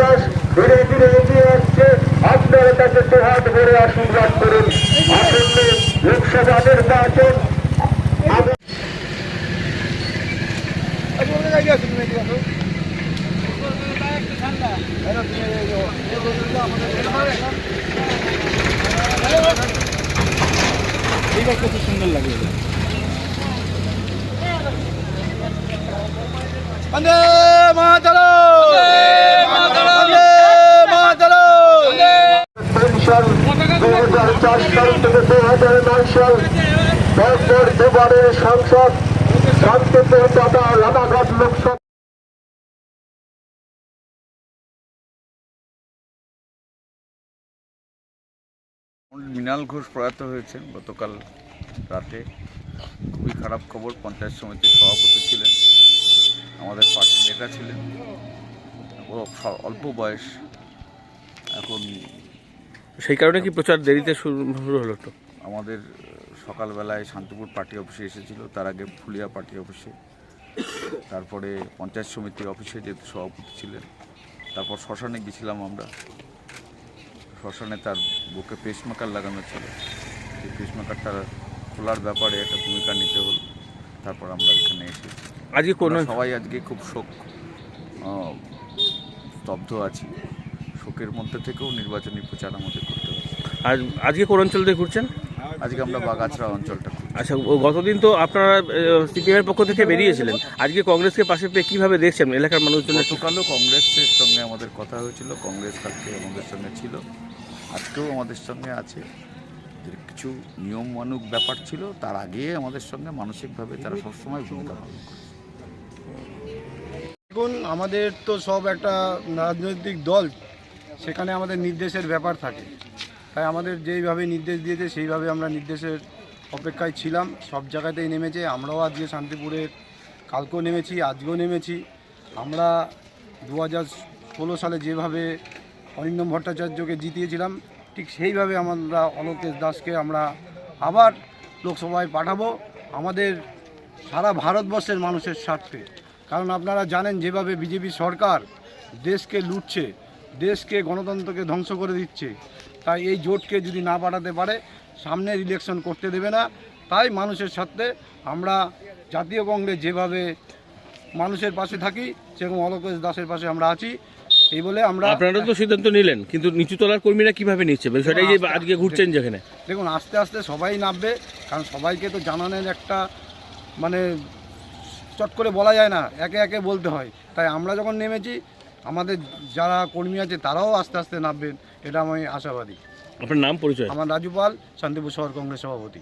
দাস ধীরে ধীরে এগিয়ে আসছে। আপনারা তাকে দুহাত ভরে আশীর্বাদ করুন। আসন্ন লোকসভা নির্বাচন। আগামী বন্দে মাতরম। বন্দে পেনশন দু হাজার চার সাল থেকে দু হাজার সাল দুবারের সংসদ রানাঘাট লোকসভা মৃণাল ঘোষ প্রয়াত হয়েছেন গতকাল রাতে। খুবই খারাপ খবর, পঞ্চায়েত সমিতির সভাপতি ছিলেন, আমাদের পার্টির নেতা ছিলেন। অল্প বয়স, এখন সেই কারণে কি প্রচার দেরিতে শুরু শুরু হলো তো? আমাদের সকালবেলায় শান্তিপুর পার্টি অফিসে এসেছিল তার আগে ফুলিয়া পার্টি অফিসে। তারপরে পঞ্চায়েত সমিতির অফিসে যেহেতু সভাপতি ছিলেন তারপর শ্মশানে গেছিলাম আমরা। শ্মশানে তার বুকে পেসমেকার লাগানো ছিল। সেই পেসমেকারটা খোলার ব্যাপারে একটা ভূমিকা নিতে হলো। তারপর আমরা এখানে এসে আজকে কোনো সবাই আজকে খুব শোক স্তব্ধ আছি। শোকের মধ্যে থেকেও নির্বাচনী প্রচার আমাদের করতে হচ্ছে আজ আজকে কোন অঞ্চল দিয়ে ঘুরছেন? আজকে আমরা বাগাছড়া অঞ্চলটা আচ্ছা ও গতদিন তো আপনারা সিপিএমের পক্ষ থেকে বেরিয়েছিলেন। আজকে কংগ্রেসকে পাশে পেয়ে কীভাবে দেখছেন? এলাকার মানুষজনের গতকালও কংগ্রেসের সঙ্গে আমাদের কথা হয়েছিল। কংগ্রেস কালকে আমাদের সঙ্গে ছিল। আজকেও আমাদের সঙ্গে আছে। যে কিছু নিয়মমানুক ব্যাপার ছিল। তার আগে আমাদের সঙ্গে মানসিকভাবে তারা সবসময় ভূমিকা পালন করে দেখুন আমাদের তো সব একটা রাজনৈতিক দল। সেখানে আমাদের নির্দেশের ব্যাপার থাকে। তাই আমাদের যেইভাবে নির্দেশ দিয়েছে, সেইভাবে আমরা নির্দেশের অপেক্ষায় ছিলাম। সব জায়গাতেই নেমেছে। আমরাও আজকে শান্তিপুরের কালকেও নেমেছি, আজকেও নেমেছি। আমরা দু ষোলো সালে যেভাবে অরিন্দম ভট্টাচার্যকে জিতিয়েছিলাম, ঠিক সেইভাবে আমরা অলোকেশ দাসকে আমরা আবার লোকসভায় পাঠাবো। আমাদের সারা ভারতবর্ষের মানুষের স্বার্থে। কারণ আপনারা জানেন, যেভাবে বিজেপি সরকার দেশকে লুটছে দেশকে গণতন্ত্রকে ধ্বংস করে দিচ্ছে। তাই এই জোটকে যদি না পাঠাতে পারে সামনের ইলেকশন করতে দেবে না। তাই মানুষের সাথে আমরা জাতীয় কংগ্রেস যেভাবে মানুষের পাশে থাকি সেরকম অলোকেশ দাসের পাশে আমরা আছি। এই বলে আমরা আপনারা তো সিদ্ধান্ত নিলেন কিন্তু নিচুতলার কর্মীরা কীভাবে নিচ্ছে? বিষয়টাই যে আজকে ঘুরছেন যেখানে। দেখুন আস্তে আস্তে সবাই নামবে কারণ সবাইকে তো জানানোর একটা মানে চট করে বলা যায় না একে একে বলতে হয়। তাই আমরা যখন নেমেছি আমাদের যারা কর্মী আছে তারাও আস্তে আস্তে নামবেন এটা আমি আশাবাদী। আপনার নাম পরিচয়? আমার রাজুপাল শান্তিপুর শহর কংগ্রেস সভাপতি।